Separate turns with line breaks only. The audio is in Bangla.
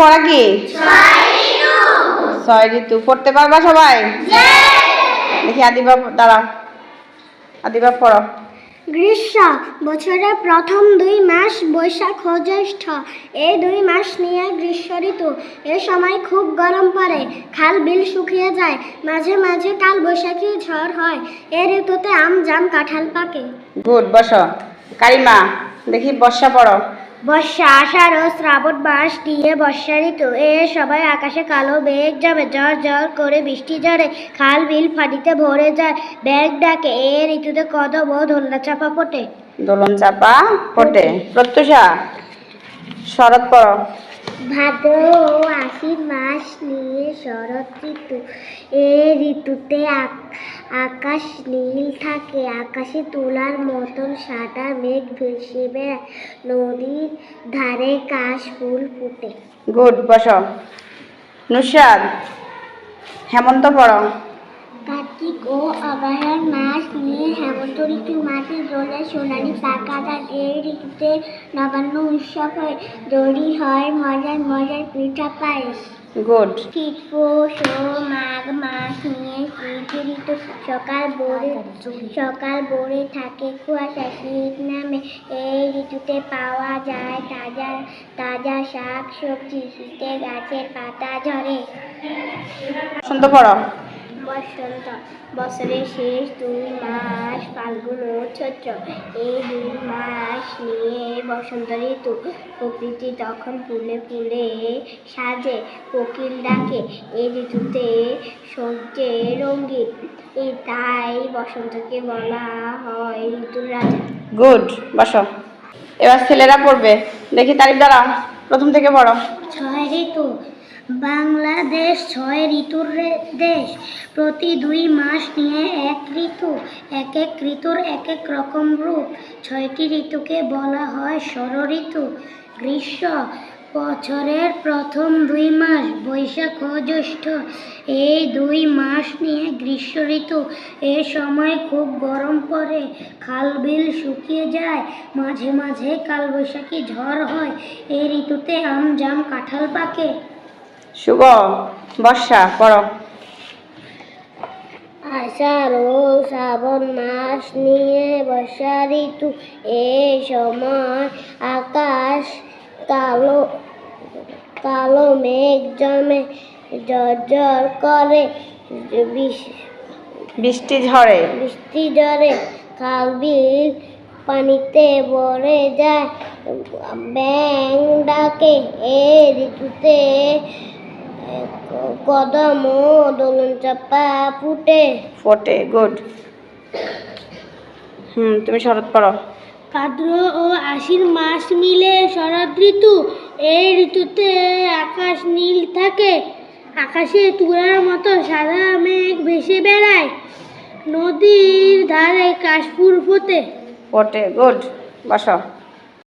পড়া কি? ছয় ঋতু। পড়তে পারবা সবাই? দেখি আদিবা দাঁড়াও। আদিবা পড়ো।
গ্রীষ্ম বছরের প্রথম দুই মাস বৈশাখ ও জ্যৈষ্ঠ। এই দুই মাস নিয়ে গ্রীষ্ম ঋতু। এ সময় খুব গরম পড়ে খাল বিল শুকিয়ে যায় মাঝে মাঝে কাল বৈশাখী ঝড় হয়। এ ঋতুতে আম জাম কাঁঠাল পাকে।
গুড বসো। কারিমা দেখি বর্ষা পড়ো।
বর্ষা আষাঢ় ও শ্রাবণ মাস নিয়ে বর্ষা ঋতু। এ সবাই আকাশে কালো মেঘ যাবে জ্বর জ্বর করে বৃষ্টি ঝরে খাল বিল পানিতে ভরে যায় ব্যাগ ডাকে। এ ঋতুতে কদম ও ধন্যা চাপা ফোটে।
দোলন চাপা পটে প্রত্যুষা শরৎ পড়ো।
ভাদ্র ও আশ্বিন মাস নিয়ে শরৎ ঋতু। এই ঋতুতে আক- আকাশ নীল থাকে আকাশে তুলার মতন সাদা মেঘ ভেসে বেড়ায় নদীর ধারে কাশ ফুল ফুটে।
গুড বস। নুসাদ হেমন্ত পড়ো।
কার্তিক ও অগ্রহায়ণ মাস নিয়ে হেমন্ত ঋতু মাঠে দোলে সোনালি পাকা ধান এই ঋতুতে নবান্ন উৎসব হয় দড়ি হয় মজার মজার পিঠা পায়েস।
গুড।
শীত পৌষ মাঘ মাস নিয়ে শীত ঋতু সকাল ভোরে সকাল ভোরে থাকে কুয়াশা শীত নামে এই ঋতুতে পাওয়া যায় তাজা তাজা শাক সবজি শীতে গাছের পাতা ঝরে।
বসন্ত পড়ো।
বসন্ত বছরের শেষ দুই মাস ছোট এই দুই মাস নিয়ে বসন্ত ঋতু প্রকৃতি তখন ফুলে ফুলে সাজে কোকিল ডাকে এই ঋতুতে সবজে রঙিন। তাই বসন্তকে বলা হয় ঋতুর রাজা।
গুড বসো। এবার ছেলেরা পড়বে। দেখি তারিখ দাঁড়াও প্রথম থেকে পড়ো।
ছয় ঋতু। বাংলাদেশ ছয় ঋতুর দেশ। প্রতি দুই মাস নিয়ে এক ঋতু, এক এক ঋতুর এক এক রকম রূপ। ছয়টি ঋতুকে বলা হয় ষড় ঋতু গ্রীষ্ম, বছরের প্রথম দুই মাস, বৈশাখ ও জ্যৈষ্ঠ। এই দুই মাস নিয়ে গ্রীষ্ম ঋতু। এ সময় খুব গরম পড়ে, খাল বিল শুকিয়ে যায়, মাঝে মাঝে কালবৈশাখী ঝড় হয়। এই ঋতুতে আম জাম কাঁঠাল পাকে।
শুভ বর্ষা পড়ো।
আষাঢ় শ্রাবণ মাস নিয়ে বর্ষা ঋতু এই সময় আকাশ কালো কালো মেঘ জমে জর্জর করে
বৃষ্টি ঝরে।
বৃষ্টি ঝরে খাল বিল পানিতে ভরে যায় ব্যাং ডাকে এ ঋতুতে কদম দোলন চাপা ফুটে।
ফোটে গুড হুম তুমি শরৎ পড়ো।
ভাদ্র ও আশ্বিন মাস মিলে শরৎ ঋতু। এই ঋতুতে আকাশ নীল থাকে। আকাশে তুলার মতো সাদা মেঘ ভেসে বেড়ায়। নদীর ধারে কাশফুল ফোটে।
ফোটে গুড বসো।